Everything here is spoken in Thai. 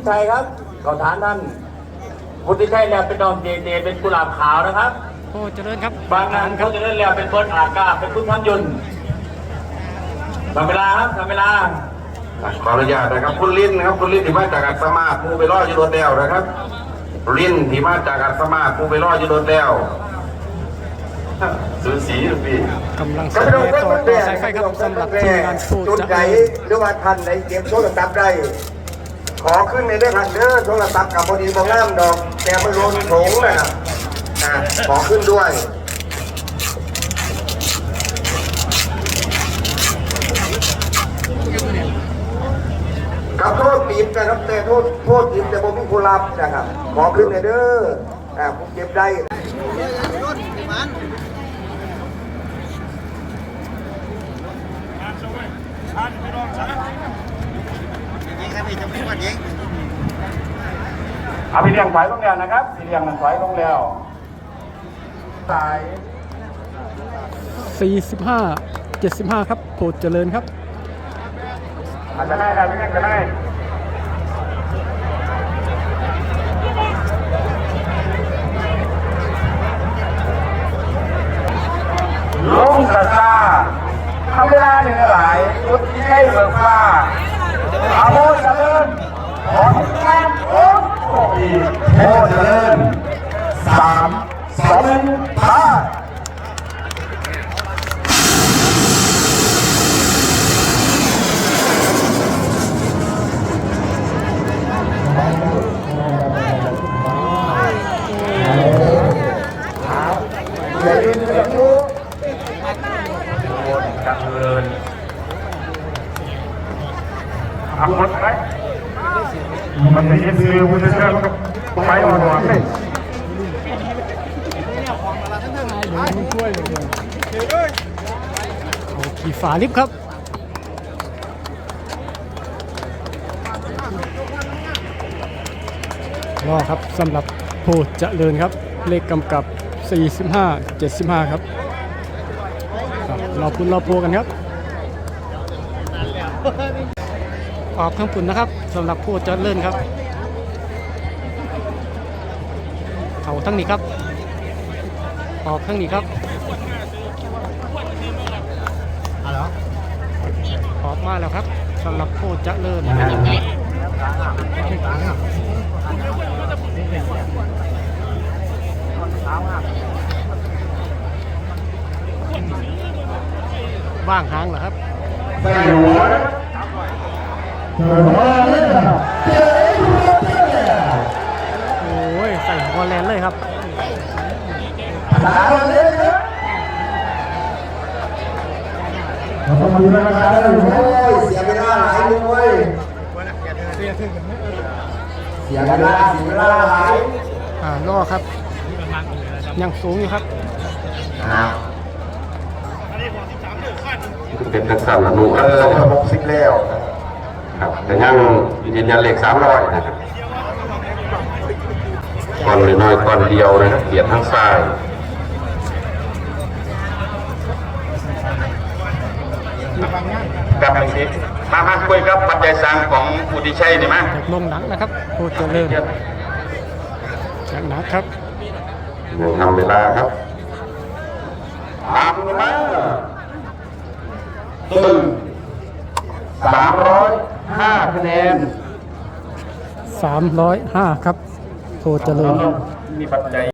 ธิชัยครับขอฐานท่านวุฒิชัยแล้วเป็นดอกเจเจเป็นกุหลาบขาวนะครับโอ้เจริญครับบางงานเขาจะเล่นแล้วเป็นเบิร์ดอากาศเป็นคุณท่านยนต์ทำเวลาครับทำเวลาขออนุญาตนะครับคุณลิ้นนะครับคุณลิ้นที่มาจากอัศมาศผู้ไปรอดอยู่รถแล้วนะครับลิ้นที่มาจากอัศมาศผู้ไปรอดอยู่รถแล้วสูสีหรือพี่กำลังก็สายไม่ต้องไฟเล่นต่อมันต่แรอกสายไฟครับสำหรับทีมงานผู้จุดจะไหนเลินหรือว่าทันไหนเก็บโทรศัพท์ได้ ขอขึ้นในเรื่องพันเด้อโทรศัพท์กับพอดีบองน้ำดอก แต่มันโดนโถงเลยนะอะขอขึ้นด้วยกับโทษปีบนะครับแต่โทษโทษปีบแต่ผมมีผู้รับนะครับ ขอขึ้นในเด้ออ่าผมเก็บได้ เอาพี่เลี้ยงถอยลงแล้วนะครับพี่เลี้ยงถอยลงแล้วสาย45 75 ครับโพเจริญครับอาจจะได้ครับพี่เลี้ยงจะได้ โมเจริญสามสองหนึ่งห้าอย่าลืมนะครับทุกจังเลยอัพหมดไหมมันจะยื ดซื้อนจะเชื่อมันก็ไปอ่อนๆเลยเอาขี่ฝาลิฟครับรอครับสำหรับโพเจริญครับ เลขกำกับ 45 75 ครับครับรอคุณรอโพกันครับออกข้างปุ่นนะครับสำหรับโพเจริญครับ เขาทั้งนี้ครับออกทั้งนี้ครับออกมาแล้วครับสำหรับโคจะเลิศว่างหางเหรอครับ อ้ยใส่ฮอลแลนด์เลยครับเล่นนะเราต้องดูนะครับโอ้ยเสียเวลาหลายเว้ยเสียเวลาเสียเวลาหลายอ่ารอครับ ยังสูงอยู่ครับเป็นทักษะละหนูเอเอออหกสิบแล้วครับแต่ยังยืนยันเลขสามร้อยนะครับ ก้อนน้อยๆก้อนเดียวนะครับเบียดทั้งซ้ายกับไปสิมามาคุยกับปัจจัยสร้างของอุทิชัยดีไหมเด็กลงหนังนะครับโคจะเลิศจักหนักครับทำเวลาครับตามมาตึงสามร้อยห้าคะแนน305ครับ โคจะเลิศมีปัจจัย